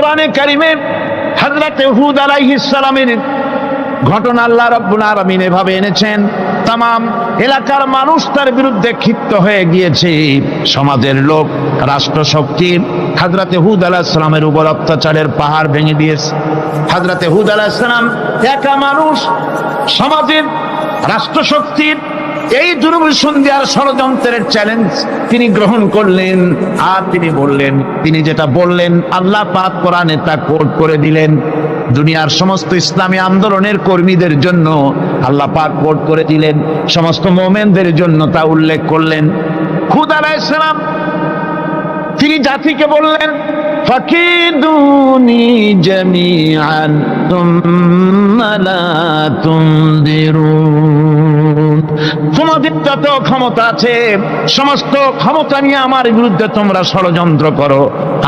কোরআনে কারিমে হযরত হুদ আলাইহিস সালামের ঘটনা আল্লাহ রাব্বুল আলামিন এভাবে এনেছেন তাম এলাকার মানুষ তার বিরুদ্ধে ক্ষিপ্ত হয়ে গিয়েছে। সমাজের লোক, রাষ্ট্রশক্তি হাজরাতে হুদ আলাহিস সালামের উপর অত্যাচারের পাহাড় ভেঙে দিয়েছে। হাজরাতে হুদ সালাম একা মানুষ, সমাজের রাষ্ট্রশক্তির এই দুর্বিসন্ধিয়ার ষড়যন্ত্রের চ্যালেঞ্জ তিনি গ্রহণ করলেন আর তিনি বললেন, তিনি যেটা বললেন আল্লাহ পাক কোরআনে তা কোট করে দিলেন। দুনিয়ার সমস্ত ইসলামী আন্দোলনের কর্মীদের জন্য আল্লাহ পাক কোট করে দিলেন। সমস্ত মোমেনদের জন্য তা উল্লেখ করলেন। খুদ আলাইসালাম তিনি জাতিকে বললেন, ফাকিদুনি জামিআন, তুম্মা লা তোমাদের যত ক্ষমতা আছে, সমস্ত ক্ষমতা নিয়ে আমার বিরুদ্ধে তোমরা ষড়যন্ত্র করো।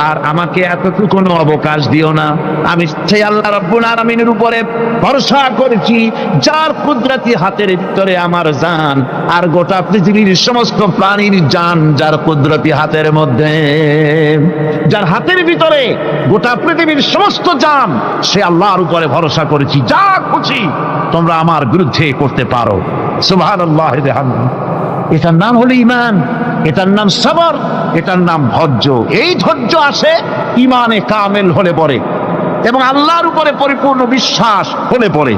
আর আমাকে এতটুকু অবকাশ দিও না। আমি আল্লাহ রব্বুল আলামিনের উপরে ভরসা করেছি, যার কুদরতি হাতের ভিতরে আমার আর গোটা পৃথিবীর সমস্ত প্রাণীর যার কুদরতি হাতের মধ্যে। যার হাতের ভিতরে গোটা পৃথিবীর সমস্ত জান, সে আল্লাহর উপরে ভরসা করেছি। যা খুশি তোমরা আমার বিরুদ্ধে করতে পারো। সুবহানাল্লাহ এটার নাম হলো ইমান এটার নাম সবর, এটার নাম ধৈর্য। এই ধৈর্য আসে ইমানে কামেল হলে পরে এবং আল্লাহর উপরে পরিপূর্ণ বিশ্বাস হলে পরে।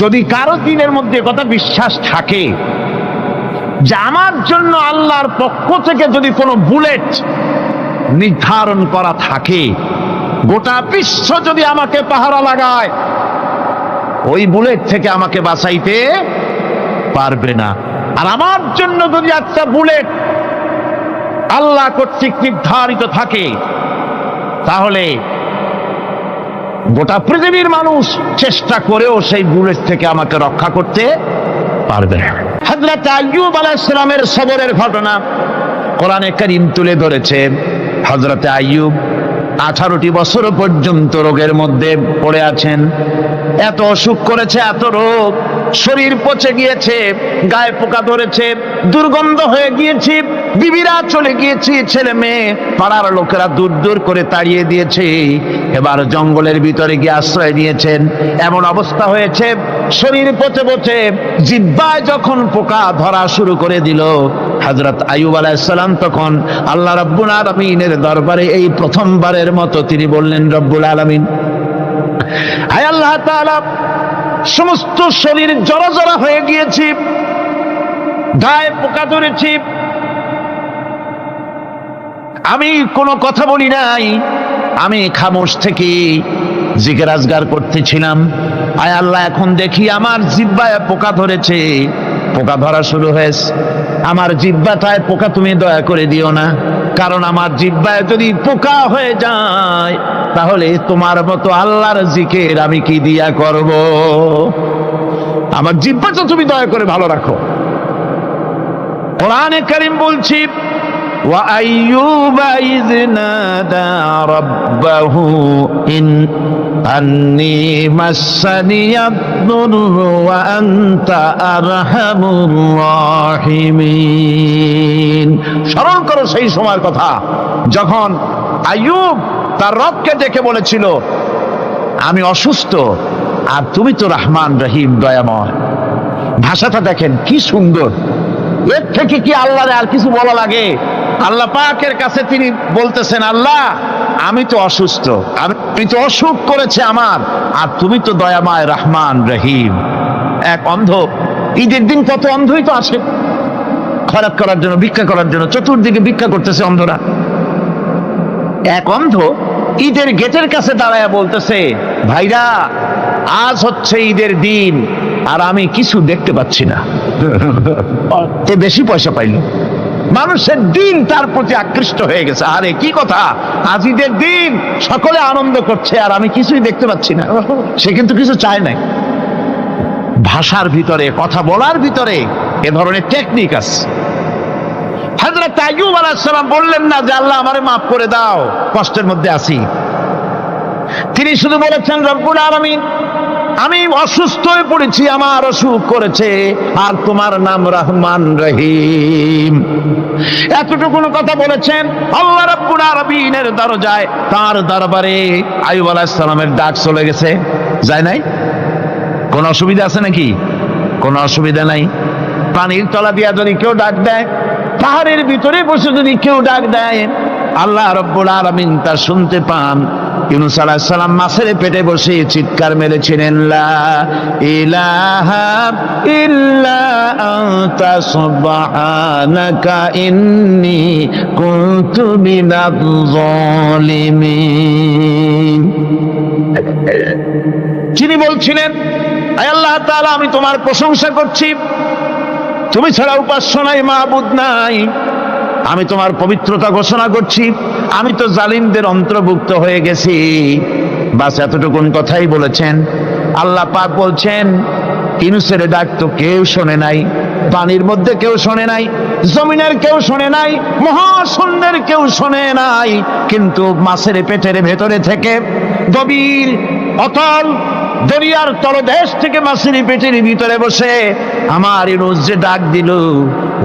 যদি কারও দিনের মধ্যে কথা বিশ্বাস থাকে যে আমার জন্য আল্লাহর পক্ষ থেকে যদি কোনো বুলেট নির্ধারণ করা থাকে, গোটা বিশ্ব যদি আমাকে পাহারা লাগায় ওই বুলেট থেকে আমাকে বাঁচাইতে পারবে না। আর আমার জন্য যদি একটা বুলেট আল্লাহ কর্তৃক নির্ধারিত থাকে, তাহলে গোটা পৃথিবীর মানুষ চেষ্টা করেও সেই বুলেট থেকে আমাকে রক্ষা করতে পারবে না। হজরত আইয়ুব আলাইসালামের সবরের ঘটনা কোরআনে করিম তুলে ধরেছে। হজরতে আইয়ুব আঠারোটি বছর পর্যন্ত রোগের মধ্যে পড়ে আছেন। এত অসুখ করেছে, এত রোগ। শরীর পচে গিয়েছে, গায়ে পোকা ধরেছে, দুর্গন্ধ হয়ে গিয়েছি, বিবিরা চলে গিয়েছি, ছেলে মেয়ে। পাড়ার লোকেরা দূর দূর করে তাড়িয়ে দিয়েছে। এবার জঙ্গলের ভিতরে গিয়ে আশ্রয় নিয়েছেন। এমন অবস্থা হয়েছে, শরীর পচে পচে, জিব্বায় যখন পোকা ধরা শুরু করে দিল হজরত আয়ুব আলাইসালাম তখন আল্লাহ রব্বুল আলমিনের দরবারে এই প্রথমবারের মতো তিনি বললেন, রব্বুল আলমিন হায় আল্লাহ সমস্ত শরীর জড়া জড়া হয়ে গিয়েছি, গায়ে পোকা ধরেছি। আমি কোনো কথা বলি নাই, আমি খামোশ থেকে জিজ্ঞাসগার করতেছিলাম, আয় আল্লাহ, এখন দেখি আমার জিব্বায় পোকা ধরেছে। পোকা ধরা শুরু হয়েছে। আমার জিব্বাটায় পোকা তুমি দয়া করে দিও না। কারণ আমার জিব্বায় যদি পোকা হয়ে যায় তাহলে তোমার মতো আল্লাহর জিকের আমি কি দিয়া করব আমার জিব্বাটা তুমি দয়া করে ভালো রাখো কোরআনে করিম বলছি وأيوب إذ نادى ربه إن أني مسني الضر وأنت أرحم الراحمين স্মরণ করো সেই সময়ের কথা যখন আইয়ুব তার রবকে ডেকে বলেছিল আমি অসুস্থ আর তুমি তো রহমান রহিম দয়াময় ভাষাটা দেখেন কি সুন্দর এর থেকে কি আল্লাহরে আর কিছু বলা লাগে আল্লাহ পাকের কাছে তিনি বলতেছেন আল্লাহ আমি তো অসুস্থ আমি তো অসুখ করেছে আমার। আর তুমি তো দয়াময় রহমান রহিম। এক অন্ধ ঈদের দিন কত অন্ধই তো আছে। খরাক করার জন্য ভিক্ষা করার জন্য চতুর্দিকে ভিক্ষা করতেছে অন্ধরা। এক অন্ধ ঈদের গেটের কাছে দাঁড়ায় বলতেছে ভাইরা আজ হচ্ছে ঈদের দিন আর আমি কিছু দেখতে পাচ্ছি না। এ বেশি পয়সা পাইল। মানুষের দিন তার প্রতি আকৃষ্ট হয়ে গেছে। আরে, কি কথা? আজ ঈদের দিন সকলে আনন্দ করছে আর আমি কিছুই দেখতে পাচ্ছি না। সে কিন্তু কিছু চায় নাই। ভাষার ভিতরে, কথা বলার ভিতরে এ ধরনের টেকনিক আছে। হজরত আইয়ুব আলাইসালাম বললেন না যে, আল্লাহ আমারে মাফ করে দাও, কষ্টের মধ্যে আছি। তিনি শুধু বলেছেন, রব্বুল আলামিন আমি অসুস্থ হয়ে পড়েছি, আমার অসুখ করেছে, আর তোমার নাম রহমান রহিম। এতটুকু কথা বলেছেন আল্লাহ রাব্বুল আলামিনের দরজায়, তার দরবারে আইয়ুব আলাইহিস ডাক চলে গেছে। যায় নাই? কোন অসুবিধা আছে নাকি? কোনো অসুবিধা নাই। পানির তলা দিয়া যদি কেউ ডাক দেয়, পাহাড়ের ভিতরে বসে যদি কেউ ডাক দেয়, আল্লাহ রব্বুল আলামিন তা শুনতে পান। ইউনুস আলাইহিস সালাম মাছের পেটে বসে চিৎকার মেরেছিলেন লা বলছিলেন আল্লাহ আমি তোমার প্রশংসা করছি। তুমি ছাড়া উপাস্য নাই মাহবুদ নাই। আমি তোমার পবিত্রতা ঘোষণা করছি। আমি তো জালিমদের অন্তর্ভুক্ত হয়ে গেছি। বাস এতটুকুন কথাই বলেছেন। আল্লাহ পাক বলছেন, ইনুসের ডাক তো কেউ শোনে নাই, পানির মধ্যে কেউ শোনে নাই, জমিনের কেউ শোনে নাই, মহাশূন্যের কেউ শোনে নাই। কিন্তু মাছের পেটের ভেতরে থেকে গভীর অতল দরিয়ার তলদেশ থেকে মাছের পেটের ভিতরে বসে আমার ইনুস যে ডাক দিল,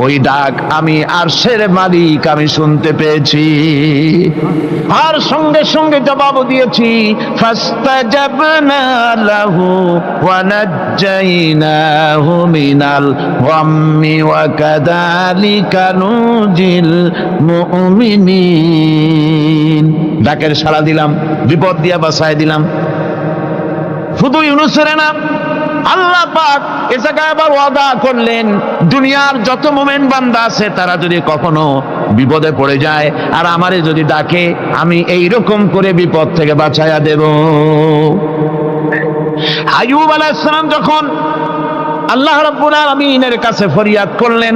ওই ডাক আমি আরশের মালিক আমি শুনতে পেয়েছি। আর সঙ্গে সঙ্গে জবাব দিয়েছি মিনাল ডাকের সাড়া দিলাম, বিপদ দিয়া বাঁচায় দিলাম। শুধু ইউনুসের নাম আল্লাহ পাক এ জায়গায় আবার ওয়াদা করলেন, দুনিয়ার যত মোমেন বান্দা আছে, তারা যদি কখনো বিপদে পড়ে যায়, আর আমারে যদি ডাকে, আমি এই রকম করে বিপদ থেকে বাঁচাইয়া দেব। আইয়ুব আলাইহিস সালাম যখন আল্লাহ রাব্বুল আলামিনের কাছে ফরিয়াদ করলেন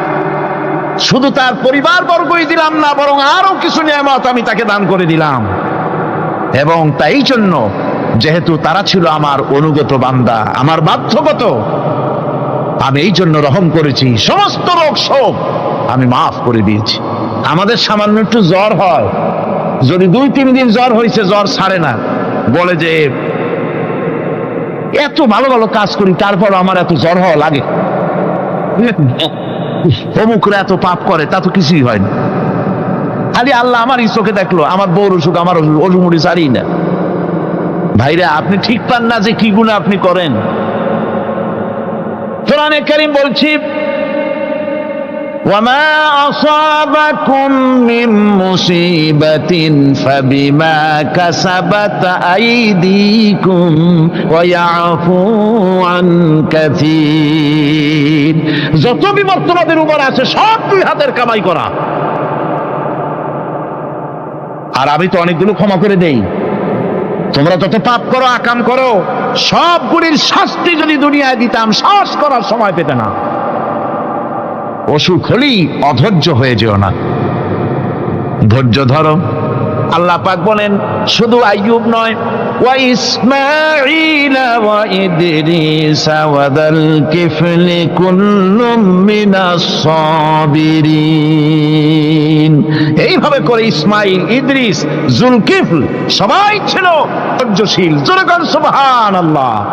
শুধু তার পরিবার বর্গই দিলাম না, বরং আরও কিছু নিয়ামত আমি তাকে দান করে দিলাম। এবং তাই জন্য যেহেতু তারা ছিল আমার অনুগত বান্দা, আমার বাধ্যগত, আমি এই জন্য রহম করেছি, সমস্ত রোগ শোক আমি মাফ করে দিয়েছি। আমাদের সামান্য একটু জ্বর হয়। যদি দুই, তিন দিন জ্বর হয়েছে, জ্বর ছাড়ে না। বলে যে, এত ভালো ভালো কাজ করি তারপর আমার এত জ্বর হওয়া লাগে। অমুকরা এত পাপ করে, তা তো কিছুই হয় না। খালি আল্লাহ আমার চোখে দেখল, আমার বউর অসুখ, আমার অসুমুড়ি সারি না। ভাইরা, আপনি ঠিক পান না যে কি গুণা আপনি করেন? কোরআনে করিম বলছি وما أصابكم من مصيبة فبما كسبت أيديكم ويعفو عن كثير যত বিপদ তোমাদের উপর আছে সব দুই হাতের কামাই করা আর আমি তো অনেকগুলো ক্ষমা করে দেই তোমরা তত পাপ করো আকাম করো সবগুলির শাস্তি যদি দুনিয়ায় দিতাম শ্বাস করার সময় পেতে না অসুখ হলেই অধৈর্য হয়ে যেও না। ধৈর্য ধরো। আল্লাহ পাক বলেন, শুধু আইয়ুব নয় এইভাবে করে ইসমাইল ইদ্রিস, জুলকিফল সবাই ছিল ধৈর্যশীল। জোরে কর সুবহানাল্লাহ।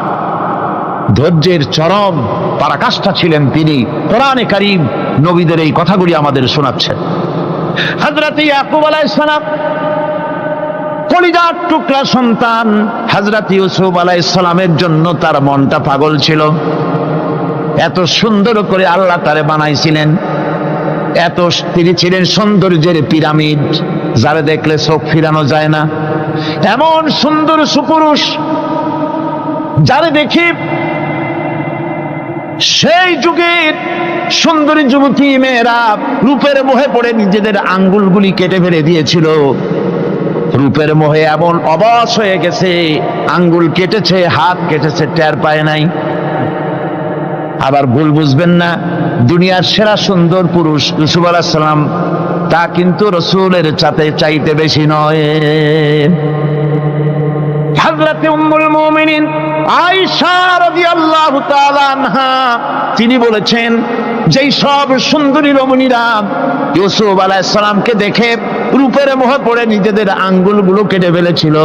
ধৈর্যের চরম পরাকাষ্ঠা ছিলেন তিনি। কোরআনে কারিম নবীদের এই কথাগুলি আমাদের শোনাচ্ছেন। হজরত ইয়াকুব কলিজার টুকরা সন্তান ইউসুফ জন্য তার মনটা পাগল ছিল। এত সুন্দর করে আল্লাহ তারে বানাইছিলেন। এত তিনি ছিলেন সৌন্দর্যের পিরামিড, যারা দেখলে চোখ ফিরানো যায় না। এমন সুন্দর সুপুরুষ, যারে দেখি সেই যুগের সুন্দরী যুবতী মেয়েরা রূপের মোহে পড়ে নিজেদের আঙ্গুলগুলি কেটে ফেলে দিয়েছিল। রূপের মোহে এমন অবশ হয়ে গেছে, আঙ্গুল কেটেছে, হাত কেটেছে, টের পায় নাই। আবার ভুল বুঝবেন না, দুনিয়ার সেরা সুন্দর পুরুষ ইউসুফ আলাহিসাল্লাম তা কিন্তু রসুলের চাতে চাইতে বেশি নয়। তিনি বলেছেন যেই সব সুন্দরী রমণীরা ইউসুফ আলাইহিস সালামকে দেখে রূপের মোহে পড়ে নিজেদের আঙ্গুলগুলো কেটে ফেলেছিল।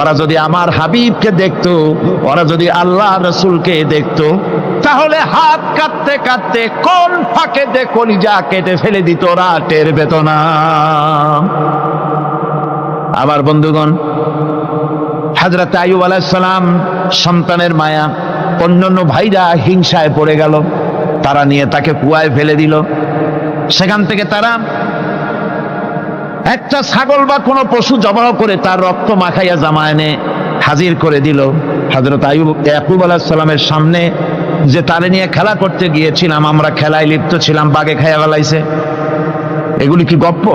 ওরা যদি আমার হাবিবকে দেখতো, ওরা যদি আল্লাহ রসুলকে দেখতো, তাহলে হাত কাটতে কাটতে কোন ফাঁকে দে কেটে ফেলে দিত ওরা, টের পেত না। আবার বন্ধুগণ হাজরত আয়ুব আলাইসালাম সন্তানের মায়া, অন্যান্য ভাইরা হিংসায় পড়ে গেল। তারা নিয়ে তাকে কুয়ায় ফেলে দিল। সেখান থেকে তারা একটা ছাগল বা কোনো পশু জবাহ করে তার রক্ত মাখাইয়া জামা এনে হাজির করে দিল। হজরত আয়ুব ইয়াকুব আলাহিসাল্লামের সামনে যে তারে নিয়ে খেলা করতে গিয়েছিলাম আমরা খেলায় লিপ্ত ছিলাম বাগে খাইয়া ফেলাইছে। এগুলি কি গপ্প?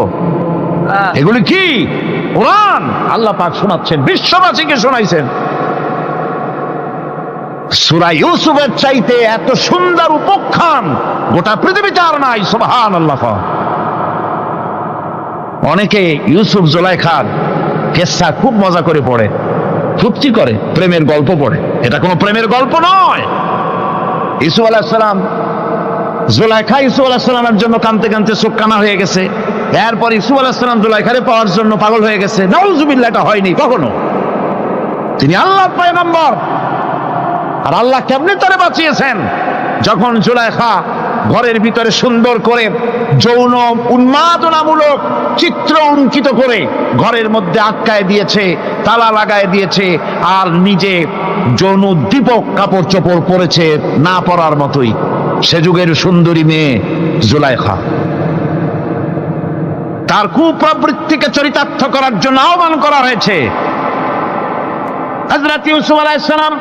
এগুলি কি? কোরআন? আল্লাহ পাক শোনাচ্ছেন বিশ্ববাসীকে শোনাইছেন। সুরা ইউসুফের চাইতে এত সুন্দর উপখ্যান গোটা পৃথিবীতে আর নাই সুবহান আল্লাহ অনেকে ইউসুফ, জোলাইখার কেসা খুব মজা করে পড়ে ফুর্তি করে? প্রেমের গল্প পড়ে। এটা কোনো প্রেমের গল্প নয়। ইসুফ আলাহিসাল্লাম জোলাইখা ইসুফ আলাহিসাল্লামের জন্য কানতে কানতে চোখ কানা হয়ে গেছে। এরপর ইসুফ আলাহিসাল্লাম জোলাইখারে পাওয়ার জন্য পাগল হয়ে গেছে। নাউজুবিল্লাহ, এটা হয়নি কখনো। তিনি আল্লাহ পয়গম্বর। আর আল্লাহ কেমনে তারে বাঁচিয়েছেন? যখন জুলাইখা ঘরের ভিতরে সুন্দর করে যৌন উন্মাদনামূলক চিত্র অঙ্কিত করে ঘরের মধ্যে আটকায় দিয়েছে, তালা লাগায় দিয়েছে, আর নিজে যৌন দীপক কাপড় চোপড় পরেছে না পরার মতোই। সে যুগের সুন্দরী মেয়ে জুলাইখা। তার কুপ্রবৃত্তিকে চরিতার্থ করার জন্য আহ্বান করা হয়েছে। হজরত ইউসুফ আলাইসালাম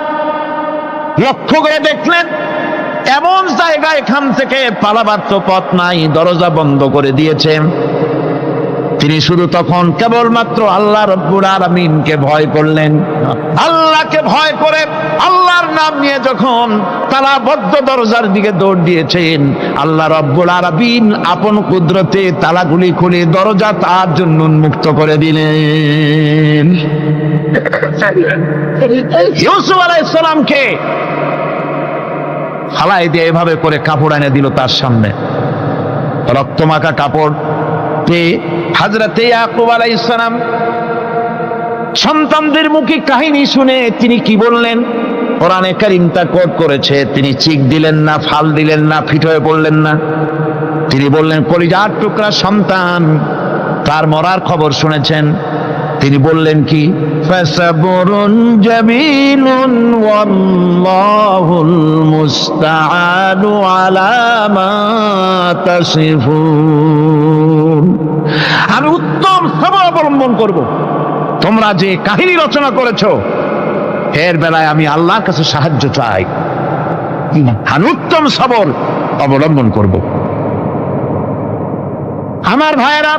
লক্ষ্য করে দেখলেন, এমন জায়গা এখান থেকে পালাবার তো পথ নাই, দরজা বন্ধ করে দিয়েছে। তিনি শুধু তখন কেবলমাত্র আল্লাহ রব্বুর আলমিনকে ভয় করলেন। আল্লাহকে ভয় করে আল্লাহর নাম নিয়ে যখন তারা বদ্ধ দরজার দিকে দৌড় দিয়েছেন, আল্লাহ রব্বুল আরবিন আপন কুদরতে তালাগুলি খুলে দরজা তার জন্য উন্মুক্ত করে দিলেন। ইউসুফ আলাইসালামকে ফালাই দিয়ে এভাবে করে কাপড় এনে দিল তার সামনে। রক্তমাখা কাপড় পেয়ে হাজরাতে ইয়াকুব আলাইসালাম সন্তানদের মুখে কাহিনী শুনে তিনি কি বললেন? কোরআনে করেছে, তিনি চিক দিলেন না, ফাল দিলেন না, ফিট হয়ে পড়লেন না। তিনি বললেন, কলিজার টুকরা সন্তান, তার মরার খবর শুনেছেন। তিনি বললেন কি? মুস্তাআনু আলা মা তাসিফুন। আমি উত্তম সবর অবলম্বন করব। তোমরা যে কাহিনী রচনা করেছ, এর বেলায় আমি আল্লাহর কাছে সাহায্য চাই। আমি উত্তম সবর অবলম্বন করব। আমার ভাইয়েরা,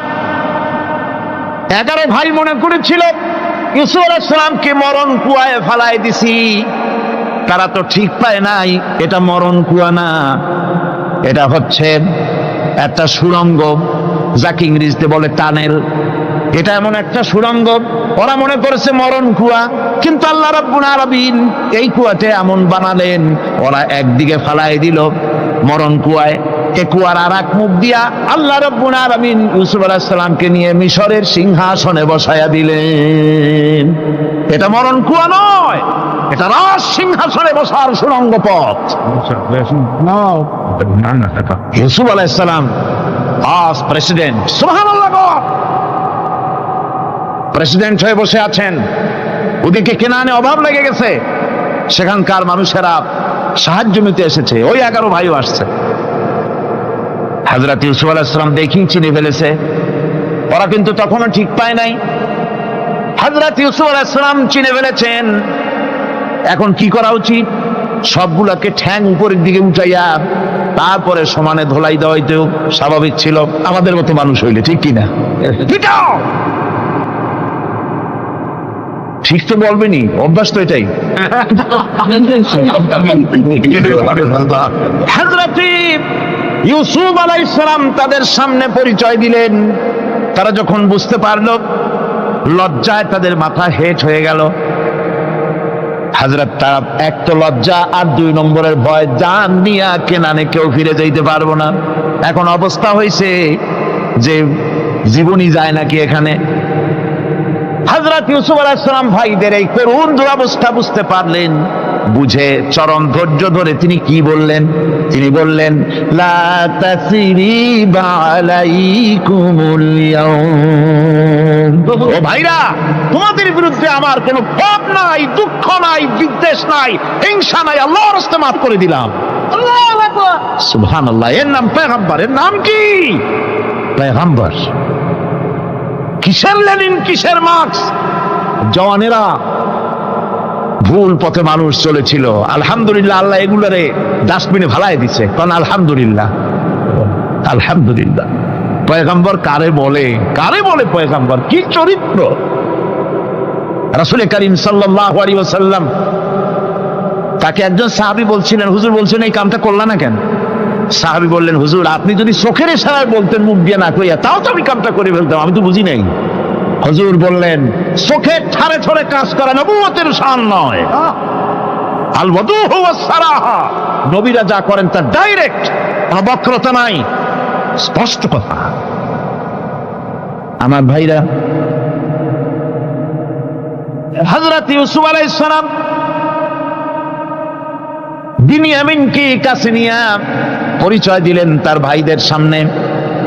এগারো ভাই মনে করেছিল, ইউসুফ আলাইসালামকে মরণ কুয়ায় ফালাই দিছি। তারা তো ঠিক পায় নাই, এটা মরণ কুয়া না। এটা হচ্ছে একটা সুরঙ্গ যাকে ইংরেজিতে বলে টানেল। এটা এমন একটা সুরঙ্গ ওরা মনে করেছে মরণ কুয়া কিন্তু আল্লাহ রাব্বুল আলামিন এই কুয়াতে এমন বানালেন। ওরা একদিকে ফালাই দিল মরণ কুয়ায় এ কুয়ার আর এক মুখ দিয়া আল্লাহ রব্বুল আলামিন ইউসুফ আলাইহিস সালামকে নিয়ে মিশরের সিংহাসনে বসায়া দিলেন। এটা মরণ কুয়া নয় এটা রাজ সিংহাসনে বসার সুরঙ্গ পথ। ইউসুফ আলাইহিস সালাম আজ প্রেসিডেন্ট প্রেসিডেন্ট হয়ে বসে আছেন। ওদিকে কেনানে অভাব লেগে গেছে। সেখানকার মানুষেরা সাহায্য নিতে এসেছে। ওই এগারো ভাইও আসছে। হাজরত ইউসুফ আলাহিসাম দেখি চিনে ফেলেছে। ওরা কিন্তু তখনও ঠিক পায় নাই। হাজরত ইউসুফ আলাহিসাম চিনে ফেলেছেন। এখন কি করা উচিত? সবগুলাকে ঠ্যাং উপরের দিকে উঠাইয়া তারপরে সমানে ধোলাই দেওয়াইতেও স্বাভাবিক ছিল। আমাদের মতো মানুষ হইলে ঠিক কিনা? ঠিক তো বলবেনি অভ্যাস তো এটাই। হাজরতি ইউসুফ আলাইসালাম তাদের সামনে পরিচয় দিলেন। তারা যখন বুঝতে পারল লজ্জায় তাদের মাথা হেট হয়ে গেল। হাজরত তারা এক তো লজ্জা আর দুই নম্বরের ভয়, জান নিয়া কেনানে কেউ ফিরে যাইতে পারব না। এখন অবস্থা হয়েছে যে জীবনই যায় নাকি এখানে। হাজরত ইউসুফ আলাহিসাম ভাইদের এই করুণ দুরবস্থা বুঝতে পারলেন। বুঝে চরম ধৈর্য ধরে তিনি কি বললেন? তিনি বললেন ও ভাইরা তোমাদের বিরুদ্ধে আমার কোনো পাপ নাই দুঃখ নাই বিদ্বেষ নাই হিংসা নাই আল্লাহর হস্তে মাফ করে দিলাম। সুবহানাল্লাহ এর নাম পেগম্বর এর নাম কি? পেগম্বর। কিসের লেনিন কিসের মার্কস? জওয়ানেরা ভুল পথে মানুষ চলেছিল। আলহামদুলিল্লাহ, আল্লাহ এগুলারে ডাস্টবিনে ভালাই দিছে। কারণ আলহামদুলিল্লাহ। আলহামদুলিল্লাহ। পয়গাম্বর কারে বলে? কারে বলে পয়গাম্বর? কি চরিত্র? রাসূল করিম আলাইহি ওয়াসাল্লাম তাকে একজন সাহাবি বলছিলেন, হুজুর বলছেন এই কামটা করলা না কেন? সাহাবি বললেন, হুজুর, আপনি যদি চোখের ইশারায় বলতেন, মুখ দিয়ে না কইয়া তাও তো আমি কামটা করে ফেলতাম, আমি তো বুঝি নাই। হুজুর বললেন, চোখের ঠারে ঠরে কাজ করা নবুয়তের শান নয়। আল সারাহা নবীরা যা করেন তা ডাইরেক্ট, কোনো বক্রতা নাই, স্পষ্ট কথা। আমার ভাইরা, হযরত ইউসুফ আলাইহিস সালাম, বিনিয়ামিনকে কাছে নিয়ে পরিচয় দিলেন তার ভাইদের সামনে।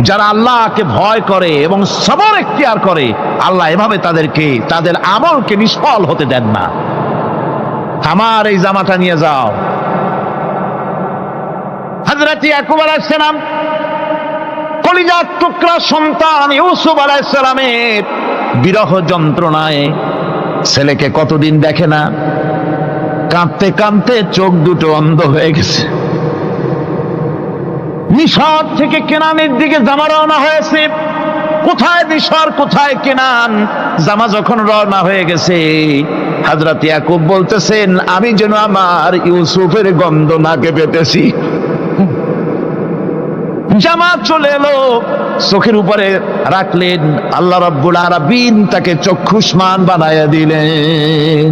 যারা আল্লাহকে ভয় করে এবং সবর এখতিয়ার করে, আল্লাহ এভাবে তাদেরকে, তাদের আমলকে নিষ্ফল হতে দেন না। আমার এই জামাটা নিয়ে যাও। হজরত ইয়াকুব আলাইসালাম কলিজার টুকরা সন্তান ইউসুফ আলাইসালামের বিরহ যন্ত্রণায় ছেলেকে কতদিন দেখে না? কাঁদতে কাঁদতে চোখ দুটো অন্ধ হয়ে গেছে। মিশর থেকে কেনানের দিকে জামা রওনা হয়েছে। কোথায় মিশর, কোথায় কেনান? জামা যখন রওনা হয়ে গেছে হাজরত ইয়াকুব বলতেছেন, আমি যেন আমার ইউসুফের গন্ধ নাকে পেতেছি। জামা চলে এলো, চোখের উপরে রাখলেন, আল্লাহ রব্বুল আরাবিন তাকে চক্ষুষ্মান বানাইয়া দিলেন।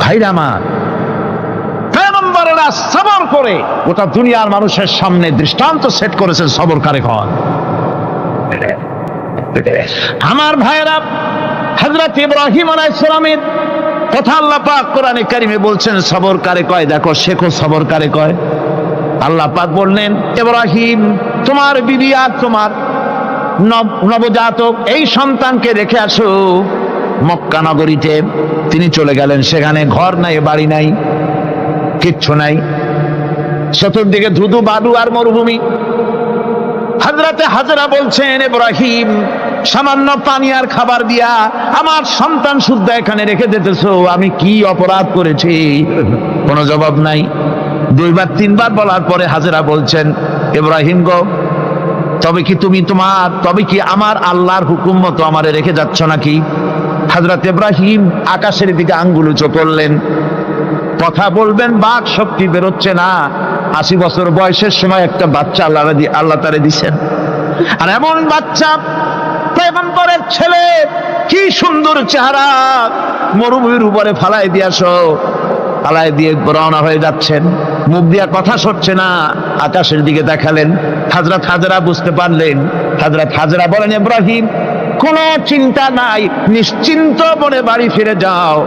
ভাইরা আমার পেগম্বরেরা সবর করে, গোটা দুনিয়ার মানুষের সামনে দৃষ্টান্ত সেট করেছেন সবর কারে হন আমার ভাইরা হজরত ইব্রাহিম আলাইসালামের কথা আল্লাহ পাক কোরআনে কারিমে বলছেন, সবর কারে কয় দেখো শেখো সবর কারে কয় আল্লাহ পাক বললেন, ইব্রাহিম, তোমার বিবি আর তোমার নব- নবজাতক, এই সন্তানকে রেখে আসো। মক্কা নগরীতে তিনি চলে গেলেন, সেখানে ঘর নাই, বাড়ি নাই। কিচ্ছু নাই। চতুর্দিকে ধুধু, বালু আর মরুভূমি। হাজরাতে হাজরা বলছেন, ইব্রাহিম, সামান্য পানি আর খাবার দিয়া আমার সন্তান শুদ্ধ এখানে রেখে দিতেছো। আমি কি অপরাধ করেছি? কোনো জবাব নাই। দুইবার, তিনবার বলার পরে হাজরা বলছেন, ইব্রাহিম গো, তবে কি তুমি তোমার, তবে কি আমার আল্লাহর হুকুম মতো আমারে রেখে যাচ্ছ নাকি? হাজরত ইব্রাহিম আকাশের দিকে আঙ্গুল উঁচু করলেন। কথা বলবেন, বাক শক্তি বেরোচ্ছে না। আশি বছর বয়সের সময় একটা বাচ্চা আল্লাহ আল্লাহ তারে দিছেন। আর এমন বাচ্চা পেগম্বরের ছেলে, কি সুন্দর চেহারা। মরুভূমির উপরে ফালাই দিয়াছ ফালাই দিয়ে রওনা হয়ে যাচ্ছেন। মুখ দিয়া কথা সরছে না। আকাশের দিকে দেখালেন। হাজরাত হাজরা বুঝতে পারলেন। হাজরাত হাজরা বলেন, ইব্রাহিম, কোনো চিন্তা নাই। নিশ্চিন্ত মনে বাড়ি ফিরে যাও।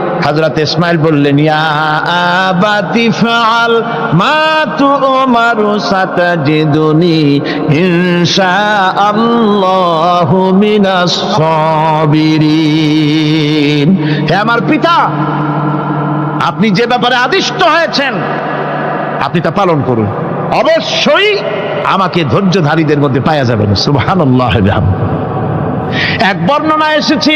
হযরত ইসমাইল বললেন, ইয়া আবাতি ফাআল, মা তুমারু মিনাস সাবিরিন। হে আমার পিতা, আপনি যে ব্যাপারে আদিষ্ট হয়েছেন, আপনি তা পালন করুন। অবশ্যই আমাকে ধৈর্যধারীদের মধ্যে পাওয়া যাবেন সুবহানাল্লাহ এক বর্ণনা এসেছি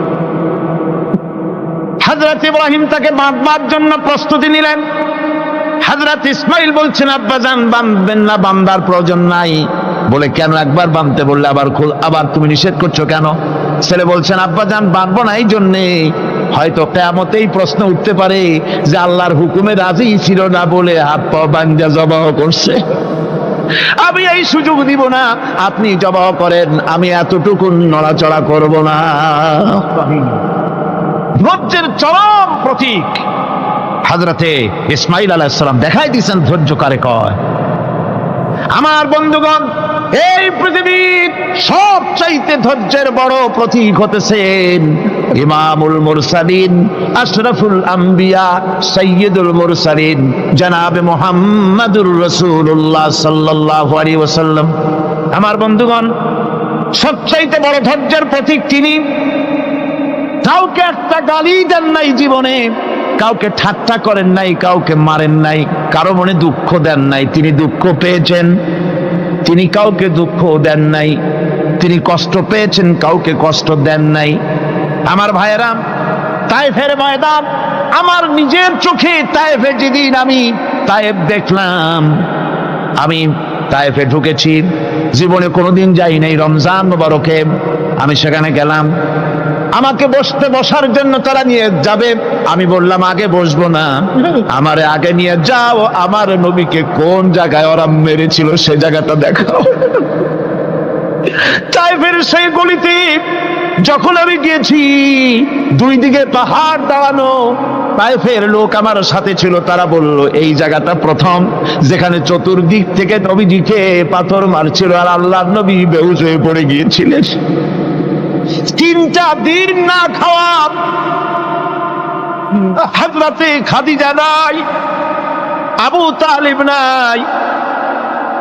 হাজরত ইব্রাহিম তাকে বাঁধবার জন্য প্রস্তুতি নিলেন। হাজরত ইসমাইল বলছেন, আব্বা জান, বাঁধবেন না বান্দার প্রয়োজন নাই। বলে, কেন একবার বাঁধতে? বললে, আবার খুল, আবার তুমি নিষেধ করছ কেন? ছেলে বলছেন, আব্বা জান, বাঁধবো না এই জন্যে। হয়তো কেমতেই প্রশ্ন উঠতে পারে যে আল্লাহর হুকুমে রাজি ছিল না বলে হাত পা বাঞ্জা জবাহ করছে। আমি এই সুযোগ দিব না, আপনি জবাহ করেন, আমি এতটুকু নড়াচড়া করব না। ধৈর্যের চরম প্রতীক। হাজরতে ইসমাইল আলাইসালাম দেখাই দিয়েছেন ধৈর্য কারে কয়। আমার বন্ধুগণ, এই পৃথিবীর সব চাইতে ধৈর্যের বড় প্রতীক হতেছেন ইমামুল মুরসালিন, আশরাফুল আম্বিয়া সৈয়দুল মুরসালিন, জনাবে মোহাম্মদুর রসুল্লাহ সাল্লাল্লাহু আলাইহি ওয়াসাল্লাম। আমার বন্ধুগণ, সবচাইতে বড় ধৈর্যের প্রতীক তিনি কাউকে একটা গালি দেন নাই জীবনে, কাউকে ঠাট্টা করেন নাই, কাউকে মারেন নাই, কারও মনে দুঃখ দেন নাই। তিনি দুঃখ পেয়েছেন, তিনি কাউকে দুঃখ দেন নাই, তিনি কষ্ট পেয়েছেন, কাউকে কষ্ট দেন নাই। আমার ভাইয়েরাম তাইফের ময়দান, আমার নিজের চোখে তাইফে যেদিন আমি তাইফ দেখলাম, আমি তাইফে ঢুকেছি। জীবনে কোনোদিন যাই নাই রমজান মোবারকে, আমি সেখানে গেলাম। আমাকে বসতে বসার জন্য তারা নিয়ে যাবে। আমি বললাম, আগে বসবো না। আমার আগে নিয়ে যাও। আমার নবীকে কোন জায়গায় ওরা মেরেছিল সে জায়গাটা দেখাও। তাইফের সেই গলিতে যখন আমি গিয়েছি, দুই দিকে পাহাড় দাঁড়ানো তাইফের লোক আমার সাথে ছিল। তারা বলল, এই জায়গাটা প্রথম, যেখানে চতুর্দিক থেকে নবীজিকে পাথর মারছিল আর আল্লাহ নবী বেহুশ হয়ে পড়ে গিয়েছিলেন। তিনটা দিন না খাওয়া। হাজরাতে খাদিজা নাই, আবু তালিব নাই,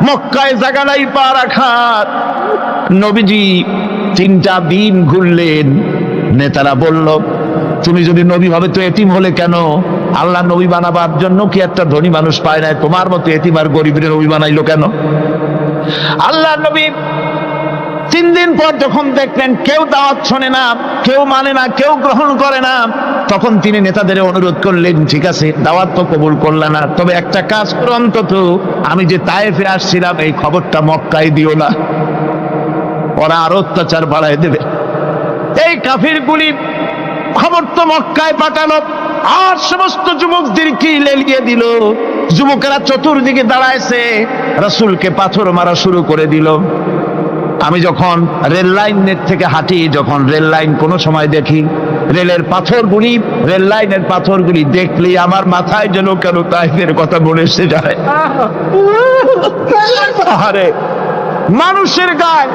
মক্কায় জায়গা নাই পা রাখার। নবীজি তিনটা দিন ঘুরলেন। নেতারা বলল, তুমি যদি নবী হবে তো এতিম হলে কেন? আল্লাহ নবী বানাবার জন্য কি একটা ধনী মানুষ পায় না তোমার মতো এতিম আর গরিবের নবী বানাইলো কেন? আল্লাহ নবী তিন দিন পর যখন দেখলেন কেউ দাওয়াত শোনে না, কেউ মানে না, কেউ গ্রহণ করে না, তখন তিনি নেতাদের অনুরোধ করলেন, ঠিক আছে, দাওয়াত তো কবুল করলে না, তবে একটা কাজ করো অন্তত, আমি যে তায়েফে আসছিলাম, এই খবরটা মক্কায় দিও না। ওরা আরও অত্যাচার বাড়ায় দেবে। এই কাফির কাফিরগুলি খবর তো মক্কায় পাঠালো, আর সমস্ত যুবকদেরকে লেলিয়ে দিল? যুবকেরা চতুর্দিকে দাঁড়াইছে, রাসূলকে পাথর মারা শুরু করে দিল। আমি যখন রেল লাইনের থেকে হাঁটি, যখন রেল লাইন কোনো সময় দেখি, রেলের পাথরগুলি, রেল লাইনের পাথরগুলি দেখলেই আমার মাথায় যেন কেন তাইফের কথা মনে এসে যায়। মানুষের গায়ে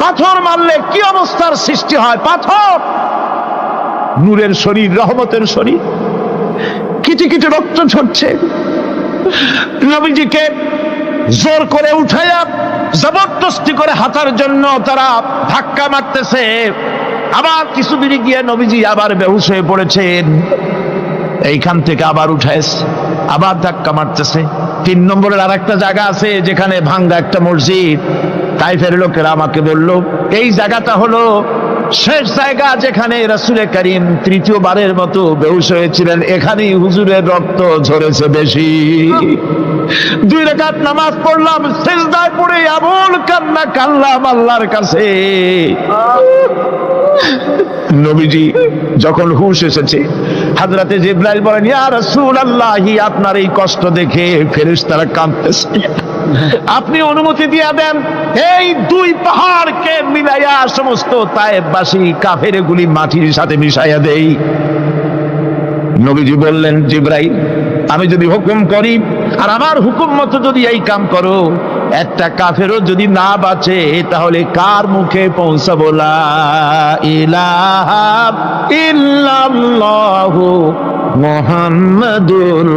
পাথর মারলে কি অবস্থার সৃষ্টি হয়? পাথর! নূরের শরীর, রহমতের শরীর। কিটি কিটি রক্ত ঝরছে। নবীজিকে জোর করে উঠাইয়া জবরদস্তি করে হাতার জন্য তারা ধাক্কা মারতেছে। আবার কিছুদিনই গিয়ে নবীজি আবার বেহুশ হয়ে পড়েছেন। এইখান থেকে আবার উঠাইস আবার ধাক্কা মারতেছে। তিন নম্বরের আর একটা জায়গা আছে, যেখানে ভাঙ্গা একটা মসজিদ। তাই তাইফের লোকেরা আমাকে বলল, এই জায়গাটা হলো শেষ জায়গা যেখানে রাসুলে করিম তৃতীয়বারের মতো বেহুশ হয়েছিলেন, এখানেই হুজুরের রক্ত ঝরেছে বেশি। দুই রেখাত নামাজ পড়লাম শেষদায় পড়ে এমন কান্না কানলাম আল্লাহর কাছে। নবীজি যখন হুশ এসেছে, হাজরাতে জিব্রাইল বলেন, ইয়া রাসূলুল্লাহি, আপনার এই কষ্ট দেখে ফেরেশতারা কাঁদতেছে। আপনি অনুমতি দিয়া দেন, এই দুই পাহাড়কে মিলাইয়া সমস্ত তায়েববাসী কাফের গুলি মাটির সাথে মিশাইয়া দেই। নবীজি বললেন, জিব্রাইল, আমি যদি হুকুম করি, আর আমার হুকুম মতো যদি এই কাম করো, একটা কাফেরও যদি না বাঁচে, তাহলে কার মুখে পৌঁছাবো? ইল্লাল্লাহু মুহাম্মাদুর